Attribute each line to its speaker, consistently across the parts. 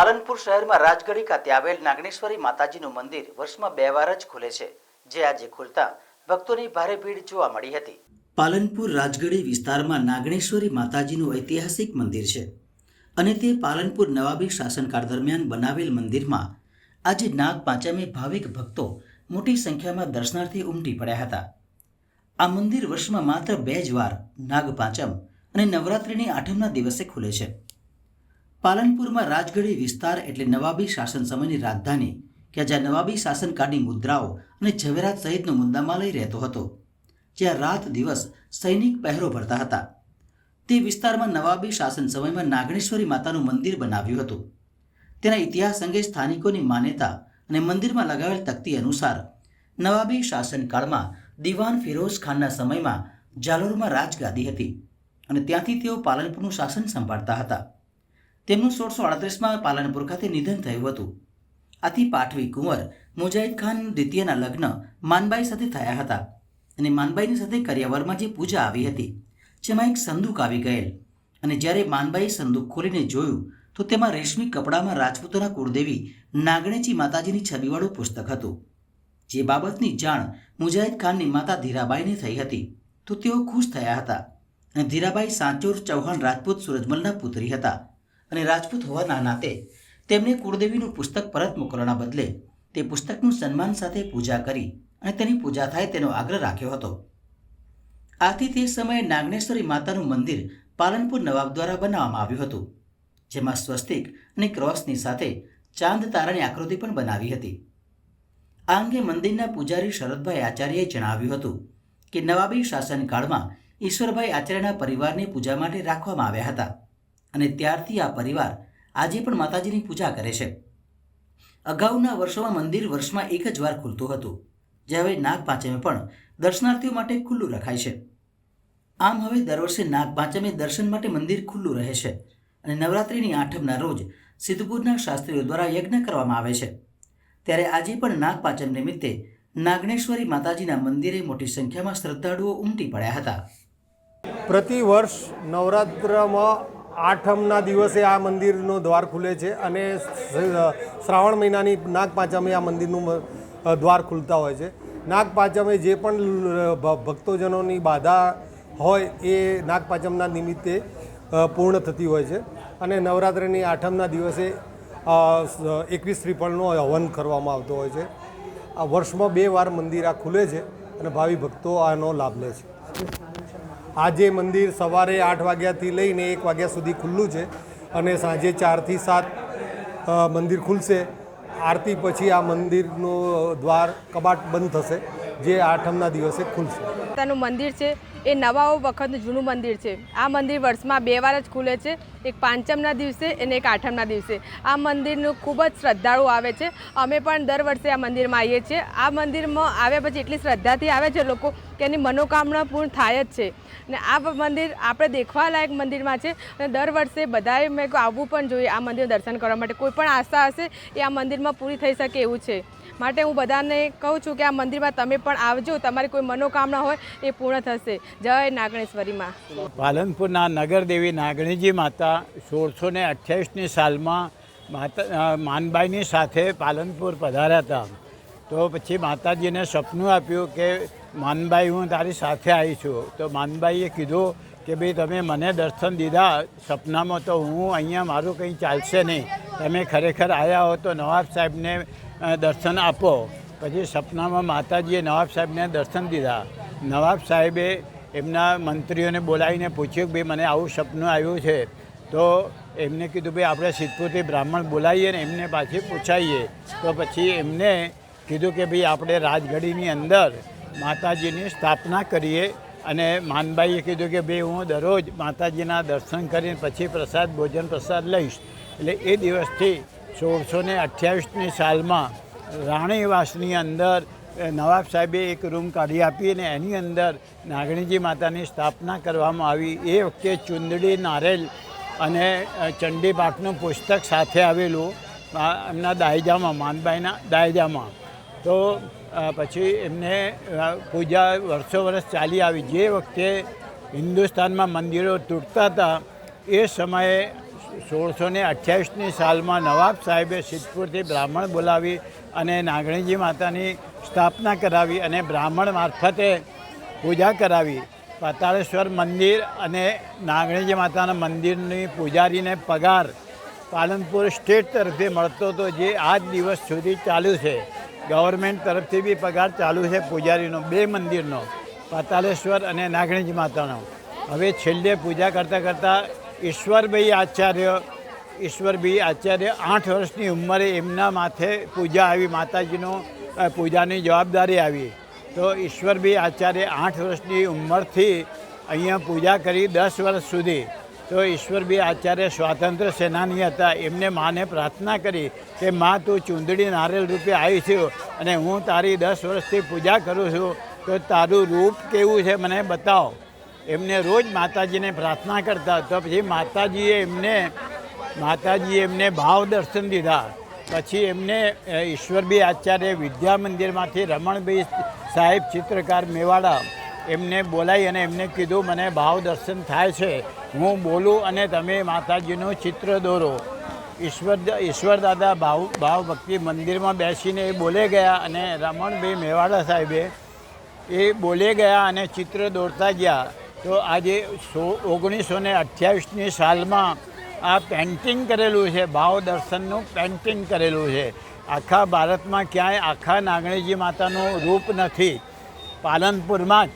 Speaker 1: પાલનપુર શહેરમાં રાજગઢી ખાતે આવેલ નાગણેશ્વરી માતાજીનું મંદિર વર્ષમાં બે વાર જ ખુલે છે, જે આજે ખુલતા ભક્તોની ભારે ભીડ જોવા મળી હતી. પાલનપુર રાજગઢી વિસ્તારમાં નાગણેશ્વરી માતાજીનું ઐતિહાસિક મંદિર છે અને તે પાલનપુર નવાબી શાસનકાળ દરમિયાન બનાવેલ મંદિરમાં આજે નાગ પાંચમે ભાવિક ભક્તો મોટી સંખ્યામાં દર્શનાર્થી ઉમટી પડ્યા હતા. આ મંદિર વર્ષમાં માત્ર બે જ વાર નાગ પાંચમ અને નવરાત્રિની આઠમના દિવસે ખુલે છે. પાલનપુરમાં રાજગઢી વિસ્તાર એટલે નવાબી શાસન સમયની રાજધાની, કે જ્યાં નવાબી શાસનકાળની મુદ્રાઓ અને ઝવેરાત સહિતનો મુદ્દામાલય રહેતો હતો, જ્યાં રાત દિવસ સૈનિક પહેરો ભરતા હતા. તે વિસ્તારમાં નવાબી શાસન સમયમાં નાગણેશ્વરી માતાનું મંદિર બનાવ્યું હતું. તેના ઇતિહાસ અંગે સ્થાનિકોની માન્યતા અને મંદિરમાં લગાવેલ તકતી અનુસાર, નવાબી શાસનકાળમાં દિવાન ફિરોઝ ખાનના સમયમાં જાલોરમાં રાજગાદી હતી અને ત્યાંથી તેઓ પાલનપુરનું શાસન સંભાળતા હતા. તેમનું સોળસો અડત્રીસમાં પાલનપુર ખાતે નિધન થયું હતું. આથી પાઠવી કુંવર, મુજાહિદ ખાન, દ્વિતીયના લગ્ન માનબાઈ સાથે થયા હતા અને માનબાઈની સાથે કરિયાવરમાં જે પૂજા આવી હતી, જેમાં એક સંદૂક આવી ગયેલ અને જ્યારે માનબાઈએ સંદૂક ખોલીને જોયું, તો તેમાં રેશમી કપડામાં રાજપૂતોના કુળદેવી નાગણેજી માતાજીની છબીવાળું પુસ્તક હતું. જે બાબતની જાણ મુજાહિદ ખાનની માતા ધીરાબાઈને થઈ હતી, તો તેઓ ખુશ થયા હતા અને ધીરાબાઈ સાંચોર ચૌહાણ રાજપૂત સુરજમલના પુત્રી હતા. અને રાજપૂત હોવાના નાતે તેમણે કુળદેવીનું પુસ્તક પરત મોકલવાના બદલે તે પુસ્તકનું સન્માન સાથે પૂજા કરી અને તેની પૂજા થાય તેનો આગ્રહ રાખ્યો હતો. આથી તે સમયે નાગનેશ્વરી માતાનું મંદિર પાલનપુર નવાબ દ્વારા બનાવવામાં આવ્યું હતું, જેમાં સ્વસ્તિક અને ક્રોસની સાથે ચાંદ તારાની આકૃતિ પણ બનાવી હતી. આ અંગે મંદિરના પૂજારી શરદભાઈ આચાર્યએ જણાવ્યું હતું કે નવાબી શાસનકાળમાં ઈશ્વરભાઈ આચાર્યના પરિવારની પૂજા માટે રાખવામાં આવ્યા હતા. અને ત્યારથી આ પરિવાર આજે પણ માતાજીની પૂજા કરે છે. અગાઉના વર્ષોમાં મંદિર વર્ષમાં એક જ વાર ખુલતું હતું જે હવે નાગ પાંચમે પણ દર્શનાર્થીઓ માટે ખુલ્લું રખાય છે. આમ હવે દર વર્ષે નાગ પાંચમે દર્શન માટે મંદિર ખુલ્લું રહે છે અને નવરાત્રિની આઠમના રોજ સિદ્ધપુરના શાસ્ત્રીઓ દ્વારા યજ્ઞ કરવામાં આવે છે. ત્યારે આજે પણ નાગ પાંચમ નિમિત્તે નાગણેશ્વરી માતાજીના મંદિરે મોટી સંખ્યામાં શ્રદ્ધાળુઓ ઉમટી પડ્યા હતા.
Speaker 2: પ્રતિ વર્ષ નવરાત્રમાં આઠમના દિવસે આ મંદિરનો દ્વાર ખુલે છે અને શ્રાવણ મહિનાની નાગપાંચમે આ મંદિરનું દ્વાર ખુલતા હોય છે. નાગ પાંચમે જે પણ ભક્તોજનોની બાધા હોય એ નાગ પાંચમના નિમિત્તે પૂર્ણ થતી હોય છે. અને નવરાત્રિની આઠમના દિવસે એકવીસ શ્રીફળનો હવન કરવામાં આવતો હોય છે. આ વર્ષમાં બે વાર મંદિર આ ખુલે છે અને ભાવિ ભક્તો આનો લાભ લે છે. આજે મંદિર સવારે આઠ વાગ્યાથી લઈને એક વાગ્યા સુધી ખુલ્લું છે અને સાંજે ચારથી સાત મંદિર ખુલશે. આરતી પછી આ મંદિરનું દ્વાર કબાટ બંધ થશે. જે આઠમના દિવસે ખુલશે.
Speaker 3: પોતાનું મંદિર છે, એ નવાઓ વખતનું જૂનું મંદિર છે. આ મંદિર વર્ષમાં બે વાર જ ખુલે છે, એક પાંચમના દિવસે અને એક આઠમના દિવસે. આ મંદિરનું ખૂબ જ શ્રદ્ધાળુ આવે છે. અમે પણ દર વર્ષે આ મંદિરમાં આવીએ છીએ. આ મંદિરમાં આવ્યા પછી એટલી શ્રદ્ધાથી આવે છે લોકો કે એની મનોકામના પૂર્ણ થાય જ છે. ને આ મંદિર આપણે દેખવાલાયક મંદિરમાં છે. અને દર વર્ષે બધાએ મેં આવવું પણ જોઈએ આ મંદિર દર્શન કરવા માટે. કોઈ પણ આસ્થા હશે એ આ મંદિરમાં પૂરી થઈ શકે એવું છે. માટે હું બધાને કહું છું કે આ મંદિરમાં તમે પણ આવજો, તમારી કોઈ મનોકામના હોય એ પૂર્ણ થશે. જય નાગણેશ્વરીમાં.
Speaker 4: પાલનપુરના નગરદેવી નાગણીજી માતા સોળસો ને અઠ્યાવીસની સાલમાં માતા માનબાઈની સાથે પાલનપુર પધાર્યા હતા. તો પછી માતાજીને સપનું આપ્યું કે, માનબાઈ, હું તારી સાથે આવી છું. તો માનબાઈએ કીધું કે, ભાઈ, તમે મને દર્શન દીધા, સપનામાં તો હું અહીંયા, મારું કંઈ ચાલશે નહીં. તમે ખરેખર આવ્યા હો તો નવાબ સાહેબને દર્શન આપો. પછી સપનામાં માતાજીએ નવાબ સાહેબને દર્શન દીધા. નવાબ સાહેબે એમના મંત્રીઓને બોલાવીને પૂછ્યું કે ભાઈ, મને આવું સપનું આવ્યું છે. તો એમને કીધું, ભાઈ, આપણે સિદ્ધપુરથી બ્રાહ્મણ બોલાવીએ ને એમને પાછી પૂછાઈએ. તો પછી એમને કીધું કે, ભાઈ, આપણે રાજગઢીની અંદર માતાજીની સ્થાપના કરીએ. અને માનબાઈએ કીધું કે, ભાઈ, હું દરરોજ માતાજીના દર્શન કરીને પછી પ્રસાદ, ભોજન પ્રસાદ લઈશ. એટલે એ દિવસથી સોળસો ને અઠ્યાવીસની સાલમાં રાણીવાસની અંદર નવાબ સાહેબે એક રૂમ કાઢી આપી અને એની અંદર નાગણીજી માતાની સ્થાપના કરવામાં આવી. એ વખતે ચુંદડી, નારેલ અને ચંડી પાઠનું પુસ્તક સાથે આવેલું એમના દાયજામાં, માનબાઈના દાયજામાં. તો પછી એમને પૂજા વર્ષો વર્ષ ચાલી આવી. જે વખતે હિન્દુસ્તાનમાં મંદિરો તૂટતા હતા, એ સમયે સોળસો ને અઠ્યાવીસની સાલમાં નવાબ સાહેબે સિદ્ધપુરથી બ્રાહ્મણ બોલાવી અને નાગણીજી માતાની સ્થાપના કરાવી અને બ્રાહ્મણ મારફતે પૂજા કરાવી. પાતાળેશ્વર મંદિર અને નાગણીજી માતાના મંદિરની પૂજારીને પગાર પાલનપુર સ્ટેટ તરફથી મળતો હતો, જે આજ દિવસ સુધી ચાલુ છે. ગવર્મેન્ટ તરફથી બી પગાર ચાલુ છે પૂજારીનો, બે મંદિરનો, પાતાળેશ્વર અને નાગણીજી માતાનો. હવે છેલ્લે પૂજા કરતાં કરતાં ઈશ્વરભાઈ આચાર્ય ઈશ્વરભાઈ આચાર્ય આઠ વર્ષની ઉંમરે એમના માથે પૂજા આવી, માતાજીનો પૂજાની જવાબદારી આવી. તો ઈશ્વરભાઈ આચાર્ય આઠ વર્ષની ઉંમરથી અહીંયા પૂજા કરી દસ વર્ષ સુધી. તો ઈશ્વરભાઈ આચાર્ય સ્વાતંત્ર્ય સેનાની હતા. એમને માને પ્રાર્થના કરી કે, માં, તું ચૂંદડી નારેલ રૂપે આવી છું અને હું તારી દસ વર્ષથી પૂજા કરું છું. તો તારું રૂપ કેવું છે મને બતાવો. એમને રોજ માતાજીને પ્રાર્થના કરતા તો પછી માતાજીએ એમને માતાજીએ એમને ભાવ દર્શન દીધા. પછી એમને અ, ઈશ્વરભાઈ આચાર્ય વિદ્યા મંદિરમાંથી રમણભાઈ સાહેબ ચિત્રકાર મેવાડા એમને બોલાવી અને એમને કીધું મને ભાવ દર્શન થાય છે. હું બોલું અને તમે માતાજીનું ચિત્ર દોરો. ઈશ્વર ઈશ્વર દાદા ભાવ ભાવ ભક્તિ મંદિરમાં બેસીને એ બોલે ગયા અને રમણભાઈ મેવાડા સાહેબે એ બોલે ગયા અને ચિત્ર દોરતા ગયા. તો આજે સો, ઓગણીસો ને અઠ્યાવીસની સાલમાં આ પેન્ટિંગ કરેલું છે, ભાવ દર્શનનું પેન્ટિંગ કરેલું છે. આખા ભારતમાં ક્યાંય આખા નાગણીજી માતાનું રૂપ નથી. પાલનપુરમાં જ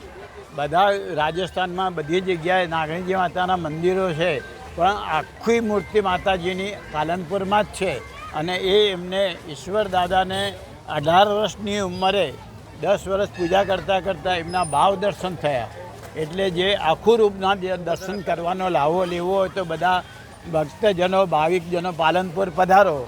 Speaker 4: બધા રાજસ્થાનમાં બધી જગ્યાએ નાગણીજી માતાના મંદિરો છે, પણ આખી મૂર્તિ માતાજીની પાલનપુરમાં જ છે. અને એ એમને ઈશ્વર દાદાને અઢાર વર્ષની ઉંમરે દસ વર્ષ પૂજા કરતાં કરતાં એમના ભાવ દર્શન થયા. એટલે જે આખું રૂપના જે દર્શન કરવાનો લાવો લેવો હોય તો બધા ભક્તજનો, ભાવિકજનો પાલનપુર પધારો.